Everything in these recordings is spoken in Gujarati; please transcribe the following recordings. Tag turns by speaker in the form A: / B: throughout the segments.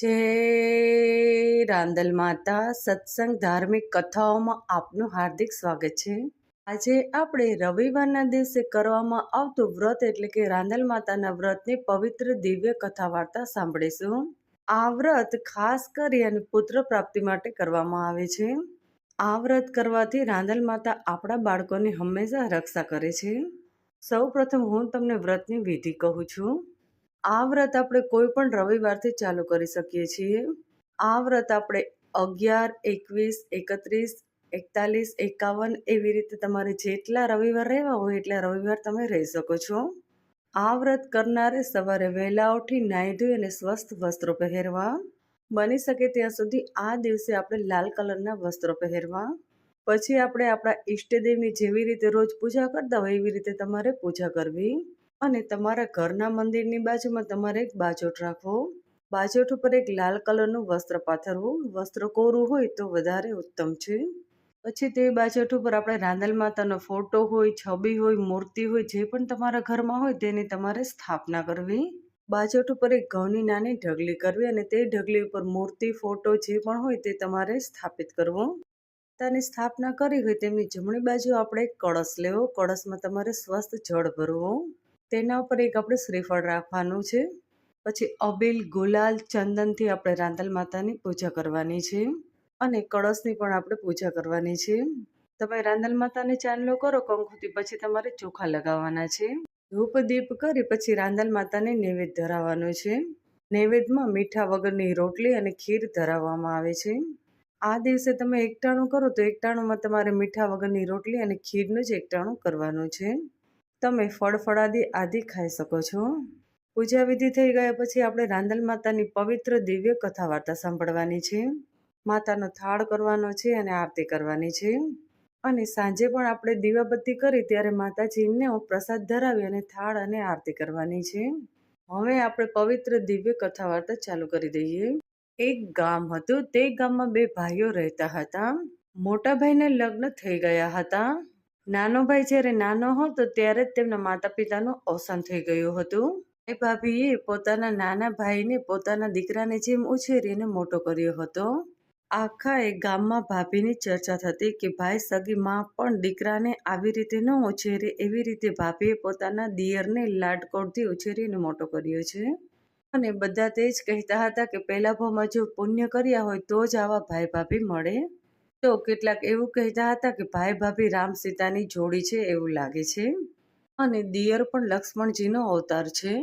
A: જય રાંદલ માતા, સત્સંગ, ધાર્મિક કથાઓમાં આપનું હાર્દિક સ્વાગત છે. આજે આપણે રવિવારના દિવસે કરવામાં આવતું વ્રત એટલે કે રાંદલ માતાના વ્રતની પવિત્ર દિવ્ય કથા વાર્તા સાંભળીશું. આ વ્રત ખાસ કરી અને પુત્ર પ્રાપ્તિ માટે કરવામાં આવે છે. આ વ્રત કરવાથી રાંદલ માતા આપણા બાળકોની હંમેશા રક્ષા કરે છે. સૌ પ્રથમ હું તમને વ્રતની વિધિ કહું છું. આ વ્રત આપણે કોઈ પણ રવિવારથી ચાલુ કરી શકીએ છીએ. આ વ્રત આપણે અગિયાર, એકવીસ, એકત્રીસ, એકતાલીસ, એકાવન એવી રીતે તમારે જેટલા રવિવાર રહેવા હોય એટલા રવિવાર તમે રહી શકો છો. આ વ્રત કરનારે સવારે વહેલા ઉઠી નાહી ધોઈ અને સ્વસ્થ વસ્ત્રો પહેરવા. બની શકે ત્યાં સુધી આ દિવસે આપણે લાલ કલરના વસ્ત્રો પહેરવા. પછી આપણે આપણા ઈષ્ટદેવની જેવી રીતે રોજ પૂજા કરતા હોય એવી રીતે તમારે પૂજા કરવી. અને તમારા ઘરના મંદિરની બાજુમાં તમારે એક બાજોટ રાખવો બાજોટ ઉપર એક લાલ કલરનું વસ્ત્ર પાથરવું. વસ્ત્ર કોરું હોય તો વધારે ઉત્તમ છે. પછી તે બાજોટ ઉપર આપણે રાંદલ માતાનો ફોટો હોય, છબી હોય, મૂર્તિ હોય, જે પણ તમારા ઘરમાં હોય તેની તમારે સ્થાપના કરવી. બાજોટ ઉપર એક ઘઉંની નાની ઢગલી કરવી અને તે ઢગલી ઉપર મૂર્તિ, ફોટો જે પણ હોય તે તમારે સ્થાપિત કરવો. તેની સ્થાપના કરી હોય તેમની જમણી બાજુ આપણે એક કળશ લેવો. કળશમાં તમારે સ્વસ્થ જળ ભરવું. તેના ઉપર એક આપણે શ્રીફળ રાખવાનું છે. પછી અબીલ ગુલાલ ચંદનથી આપણે રાંદલ માતાની પૂજા કરવાની છે. અને કળશની પણ આપણે પૂજા કરવાની છે. તમે રાંદલ માતાને ચાંદલો કરો કંકુથી પછી તમારે ચોખા લગાવવાના છે. ધૂપ દીપ કરી પછી રાંદલ માતાને નૈવેદ્ય ધરાવવાનો છે. નૈવેદ્યમાં મીઠા વગરની રોટલી અને ખીર ધરાવવામાં આવે છે. આ દિવસે તમે એકટાણું કરો તો એકટાણુંમાં તમારે મીઠા વગરની રોટલી અને ખીરનું જ એકટાણું કરવાનું છે. તમે ફળ ફળાદી આદિ ખાઈ શકો છો. પૂજા વિધિ થઈ ગયા પછી આપણે રાંદલ માતાની પવિત્ર દિવ્ય કથા વાર્તા સાંભળવાની છે. માતાનો થાળ કરવાનો છે અને આરતી કરવાની છે. અને સાંજે પણ આપણે દીવાબત્તી કરી ત્યારે માતાજીને પ્રસાદ ધરાવી અને થાળ અને આરતી કરવાની છે. હવે આપણે પવિત્ર દિવ્ય કથા વાર્તા ચાલુ કરી દઈએ. એક ગામ હતું તે ગામમાં બે ભાઈઓ રહેતા હતા. મોટા ભાઈને લગ્ન થઈ ગયા હતા. નાનો ભાઈ જ્યારે નાનો હતો ત્યારે જ તેમના માતા પિતાનું અવસાન થઈ ગયું હતું. એ ભાભીએ પોતાના નાના ભાઈને પોતાના દીકરાને જેમ ઉછેરીને મોટો કર્યો હતો. આખા એ ગામમાં ભાભીની ચર્ચા થતી કે ભાઈ સગી માં પણ દીકરાને આવી રીતે ન ઉછેરે એવી રીતે ભાભીએ પોતાના દિયરને લાડકોડથી ઉછેરીને મોટો કર્યો છે. અને બધા તે જ કહેતા હતા કે પહેલા ભાવમાં જો પુણ્ય કર્યા હોય તો જ આવા ભાઈ ભાભી મળે. તો કેટલાક એવું કહેતા હતા કે ભાઈ ભાભી રામ સીતાની જોડી છે એવું લાગે છે. અને દિયર પણ લક્ષ્મણજીનો અવતાર છે.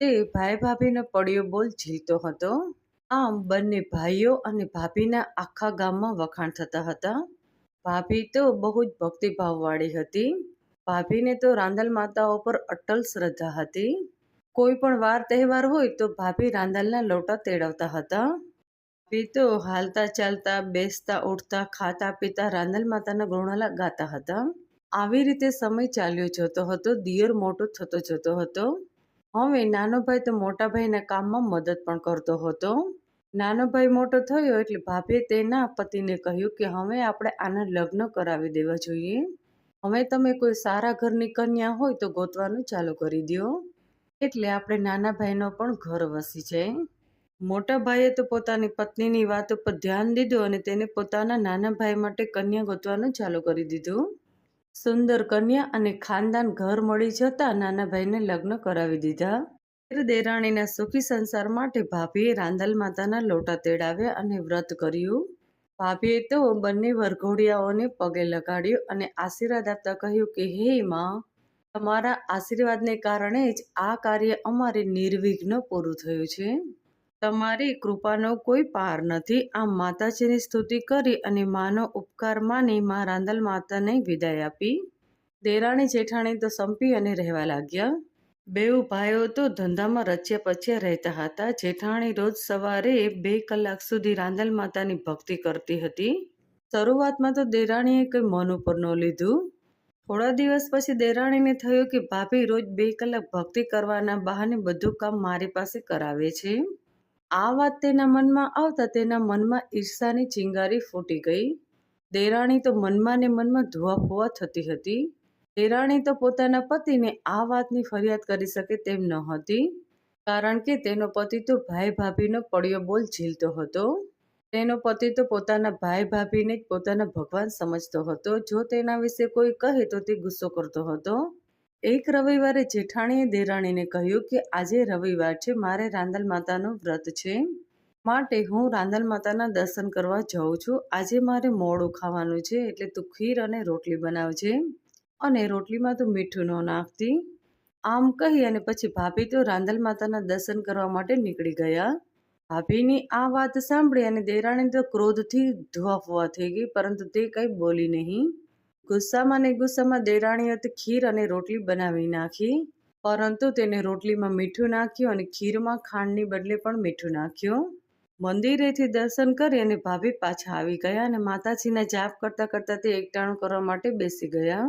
A: તે ભાઈ ભાભીનો પડ્યો બોલ ઝીલતો હતો. આમ બંને ભાઈઓ અને ભાભીના આખા ગામમાં વખાણ થતા હતા. ભાભી તો બહુ જ ભક્તિભાવવાળી હતી. ભાભીને તો રાંદલ માતાઓ પર અટલ શ્રદ્ધા હતી. કોઈ પણ વાર તહેવાર હોય તો ભાભી રાંદલના લોટા તેડવતા હતા. પીતો હાલતા ચાલતા, બેસતા, ઉઠતા, ખાતા, પીતા રાંદલ માતાના ગુણાલા ગાતા હતા. આવી રીતે સમય ચાલ્યો જતો હતો, દિયર મોટો થતો જતો હતો. હવે નાનો ભાઈ તો મોટા ભાઈના કામમાં મદદ પણ કરતો હતો. નાનો ભાઈ મોટો થયો એટલે ભાભીએ તેના પતિને કહ્યું કે હવે આપણે આના લગ્ન કરાવી દેવા જોઈએ. હવે તમે કોઈ સારા ઘરની કન્યા હોય તો ગોતવાનું ચાલુ કરી દો એટલે આપણે નાના ભાઈનો પણ ઘર વસી જાય. મોટા ભાઈએ તો પોતાની પત્નીની વાત ઉપર ધ્યાન દીધું અને તેને પોતાના નાના ભાઈ માટે કન્યા ગોતવાનું ચાલુ કરી દીધું. સુંદર કન્યા અને ખાનદાન ઘર મળી જતા નાના ભાઈને લગ્ન કરાવી દીધા. દેરાણીના સુખી સંસાર માટે ભાભીએ રાંદલ માતાના લોટા તેડાવ્યા અને વ્રત કર્યું. ભાભીએ તો બંને વરઘોડિયાઓને પગે લગાડ્યું અને આશીર્વાદ આપતા કહ્યું કે, હે માં, તમારા આશીર્વાદને કારણે જ આ કાર્ય અમારે નિર્વિઘ્ન પૂરું થયું છે. તમારી કૃપાનો કોઈ પાર નથી. આમ માતાજીની સ્તુતિ કરી અને માનો ઉપકાર માની મા રાંદલ માતાને વિદાય આપી. દેરાણી જેઠાણી તો સંપી અને રહેવા લાગ્યા. બેઉ ભાઈઓ તો ધંધામાં રચ્યા પચ્યા રહેતા હતા. જેઠાણી રોજ સવારે બે કલાક સુધી રાંદલ માતાની ભક્તિ કરતી હતી. શરૂઆતમાં તો દેરાણીએ કંઈ મન ઉપર ન લીધું. થોડા દિવસ પછી દેરાણીને થયું કે ભાભી રોજ બે કલાક ભક્તિ કરવાના બહાને બધું કામ મારી પાસે કરાવે છે. આ વાત તેના મનમાં આવતા તેના મનમાં ઈર્ષાની ચિંગારી ફૂટી ગઈ. દેરાણી તો મનમાં ને મનમાં ધુઆ ફુવા થતી હતી. દેરાણી તો પોતાના પતિને આ વાતની ફરિયાદ કરી શકે તેમ ન હતી. કારણ કે તેનો પતિ તો ભાઈ ભાભીનો પડ્યો બોલ ઝીલતો હતો. તેનો પતિ તો પોતાના ભાઈ ભાભીને જ પોતાના ભગવાન સમજતો હતો. જો તેના વિશે કોઈ કહે તો તે ગુસ્સો કરતો હતો. એક રવિવારે જેઠાણીએ દેરાણીને કહ્યું કે, આજે રવિવાર છે, મારે રાંદલ માતાનું વ્રત છે. માટે હું રાંદલ માતાના દર્શન કરવા જાઉં છું. આજે મારે મોડું ખાવાનું છે, એટલે તું ખીર અને રોટલી બનાવજે. અને રોટલીમાં તું મીઠું ન નાખતી? આમ કહી અને પછી ભાભી તો રાંદલ માતાના દર્શન કરવા માટે નીકળી ગયા. ભાભીની આ વાત સાંભળી અને દેરાણી તો ક્રોધથી ધુઆફુઆ થઈ ગઈ, પરંતુ તે કંઈ બોલી નહીં. ગુસ્સામાં ને ગુસ્સામાં દેરાણીએ તો ખીર અને રોટલી બનાવી નાખી. પરંતુ તેને રોટલીમાં મીઠું નાખ્યું અને ખીરમાં ખાંડની બદલે પણ મીઠું નાખ્યું. મંદિરેથી દર્શન કરી અને ભાભી પાછા આવી ગયા અને માતાજીના જાપ કરતા કરતા તે એકટાણું કરવા માટે બેસી ગયા.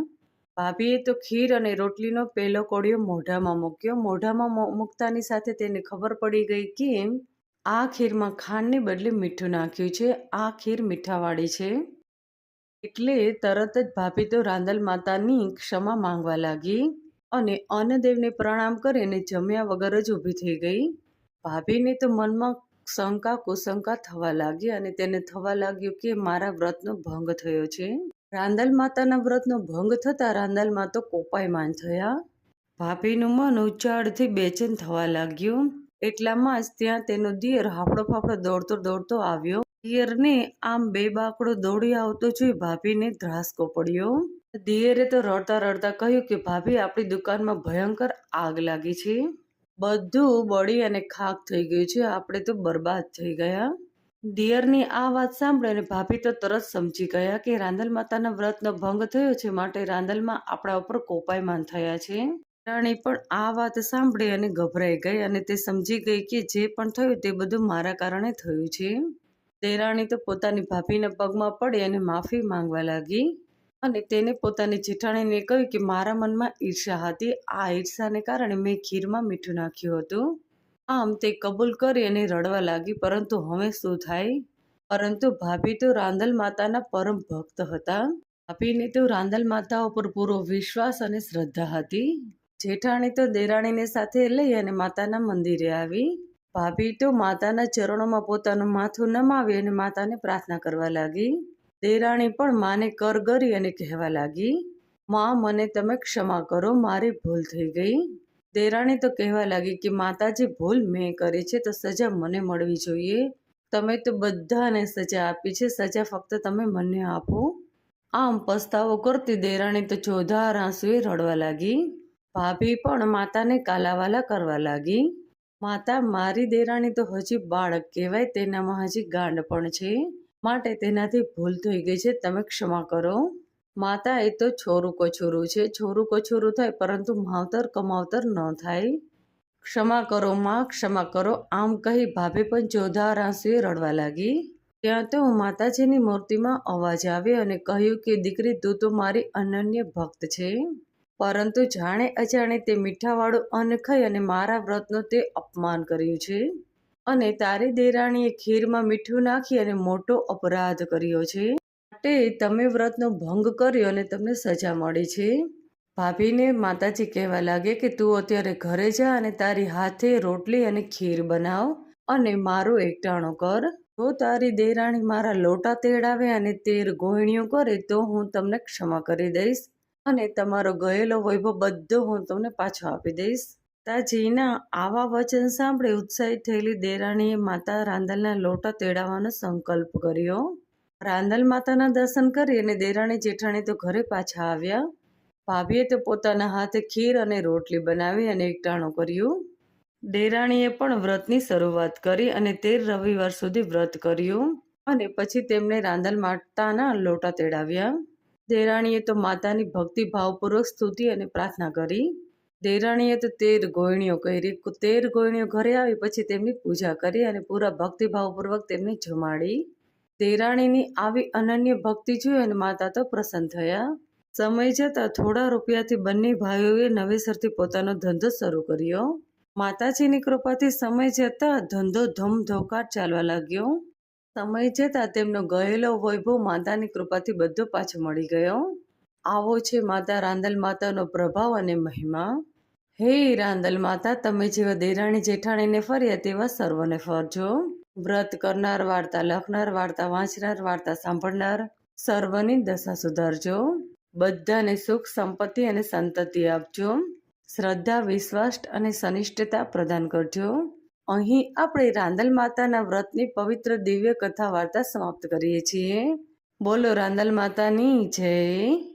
A: ભાભીએ તો ખીર અને રોટલીનો પહેલો કોળિયો મોઢામાં મૂક્યો. મોઢામાં મૂકતાની સાથે તેને ખબર પડી ગઈ કે આ ખીરમાં ખાંડની બદલે મીઠું નાખ્યું છે. આ ખીર મીઠાવાળી છે. એટલે તરત જ ભાભી તો રાંદલ માતાની ક્ષમા માંગવા લાગી અને અન્નદેવને પ્રણામ કરીને જમ્યા વગર જ ઊભી થઈ ગઈ. ભાભીને તો મનમાં શંકા કુશંકા થવા લાગી અને તેને થવા લાગ્યું કે મારા વ્રતનો ભંગ થયો છે. રાંદલ માતાના વ્રતનો ભંગ થતાં રાંદલમાં તો કોપાયમાન થયા. ભાભીનું મન ઉચ્ચાળથી બેચેન થવા લાગ્યું. એટલામાં જ ત્યાં તેનો દિયર હાફડો ફાફડો દોડતો દોડતો આવ્યો. દિયરને આમ બે બાકડો દોડી આવતો જોઈ ભાભીને ધ્રાસકો પડ્યો. દિયરે તો રડતા રડતા કહ્યું કે, ભાભી, આપણી દુકાનમાં ભયંકર આગ લાગી છે. બધું બળી અને ખાક થઈ ગયું છે. આપણે તો બરબાદ થઈ ગયા. દિયરની આ વાત સાંભળી અને ભાભી તો તરત સમજી ગયા કે રાંદલ માતાના વ્રતનો ભંગ થયો છે માટે રાંદલમાં આપણા ઉપર કોપાયમાન થયા છે. રાણી પણ આ વાત સાંભળી અને ગભરાઈ ગઈ અને તે સમજી ગઈ કે જે પણ થયું તે બધું મારા કારણે થયું છે. દેરાણી તો પોતાની ભાભીના પગમાં પડી અને માફી માંગવા લાગી. અને તેને પોતાની જેઠાણીને કહ્યું કે મારા મનમાં ઈર્ષા હતી. આ ઈર્ષાને કારણે મેં ખીરમાં મીઠું નાખ્યું હતું. આમ તે કબૂલ કરી અને રડવા લાગી, પરંતુ હવે શું થાય? પરંતુ ભાભી તો રાંદલ માતાના પરમ ભક્ત હતા. ભાભીને તો રાંદલ માતા ઉપર પૂરો વિશ્વાસ અને શ્રદ્ધા હતી. જેઠાણી તો દેરાણીને સાથે લઈ અને માતાના મંદિરે આવી. ભાભી તો માતાના ચરણોમાં પોતાનું માથું નમાવી અને માતાને પ્રાર્થના કરવા લાગી. દેરાણી પણ માને કર ગરી અને કહેવા લાગી, માં, મને તમે ક્ષમા કરો, મારી ભૂલ થઈ ગઈ. દેરાણી તો કહેવા લાગી કે, માતાજી, ભૂલ મેં કરી છે તો સજા મને મળવી જોઈએ. તમે તો બધાને સજા આપી છે, સજા ફક્ત તમે મને આપો. આમ પસ્તાવો કરતી દેરાણી તો જોધાર આંસુએ રડવા લાગી. ભાભી પણ માતાને કાલાવાલા કરવા લાગી. માતા મારી દેરાણી તો હજી બાળક કહેવાય, તેનામાં હજી ગાંડ પણ છે. માટે તેનાથી ભૂલ થઈ ગઈ છે, તમે ક્ષમા કરો. માતા, એ તો છોરું કછોરું છે, છોરું કછોરું થાય, પરંતુ માવતર કમાવતર ન થાય. ક્ષમા કરો માં, ક્ષમા કરો, આમ કહી ભાભે પણ ચોધાર આંસુએ રડવા લાગી. ત્યાં તો માતાજીની મૂર્તિમાં અવાજ આવ્યો અને કહ્યું કે, દીકરી, તું તો મારી અનન્ય ભક્ત છે. પરંતુ જાણે અજાણે તે મીઠાવાળું અન્ન ખાઈ અને મારા વ્રતનો તે અપમાન કર્યું છે? અને તારી દેરાણીએ ખીરમાં મીઠું નાખી અને મોટો અપરાધ કર્યો છે? માટે તમે વ્રતનો ભંગ કર્યો અને તમને સજા મળી છે? ભાભીને માતાજી કહેવા લાગે કે તું અત્યારે ઘરે જા અને તારી હાથે રોટલી અને ખીર બનાવ અને મારું એકટાણો કર. જો તારી દેરાણી મારા લોટા તેડાવે અને તેર ગોહિણીઓ કરે તો હું તમને ક્ષમા કરી દઈશ. અને તમારો ગયેલો વૈભવ બધો હું તમને પાછો આપી દઈશ. તાજીના આવા વચન સાંભળી ઉત્સાહિત થયેલી દેરાણીએ માતા રાંદલના લોટા તેડાવવાનો સંકલ્પ કર્યો. રાંદલ માતાના દર્શન કરી અને દેરાણી જેઠાણી તો ઘરે પાછા આવ્યા. ભાભીએ તો પોતાના હાથે ખીર અને રોટલી બનાવી અને એકટાણું કર્યું. દેરાણીએ પણ વ્રતની શરૂઆત કરી અને તેર રવિવાર સુધી વ્રત કર્યું અને પછી તેમણે રાંદલ માતાના લોટા તેડાવ્યા. દેરાણીએ તો માતાની ભક્તિ ભાવપૂર્વક સ્તુતિ અને પ્રાર્થના કરી. દેરાણીએ તો તેર ગોયણીઓ કરી. તેર ગોયણીઓ ઘરે આવી પછી તેમની પૂજા કરી અને પૂરા ભક્તિભાવપૂર્વક તેમને જમાડી. દેરાણીની આવી અનન્ય ભક્તિ જોઈ અને માતા તો પ્રસન્ન થયા. સમય જતાં થોડા રૂપિયાથી બંને ભાઈઓએ નવેસરથી પોતાનો ધંધો શરૂ કર્યો. માતાજીની કૃપાથી સમય જતાં ધંધો ધમધોકાર ચાલવા લાગ્યો. સમય જતાં તેમનો ગયેલો વૈભવ માતાની કૃપાથી બધો પાછો મળી ગયો. આવો છે માતા રાંદલ માતાનો પ્રભાવ અને મહિમા. હે રાંદલ માતા, તમે જેવા દેરાણી જેઠાણીને ફર્યા તેવા સર્વને ફરજો. વ્રત કરનાર, વાર્તા લખનાર, વાર્તા વાંચનાર, વાર્તા સાંભળનાર સર્વની દશા સુધારજો. બધાને સુખ, સંપત્તિ અને સંતતિ આપજો. શ્રદ્ધા, વિશ્વાસ અને સનિષ્ઠતા પ્રદાન કરજો. અહીં આપણે રાંદલ માતાના વ્રતની પવિત્ર દિવ્ય કથા વાર્તા સમાપ્ત કરીએ છીએ. બોલો રાંદલ માતાની જય.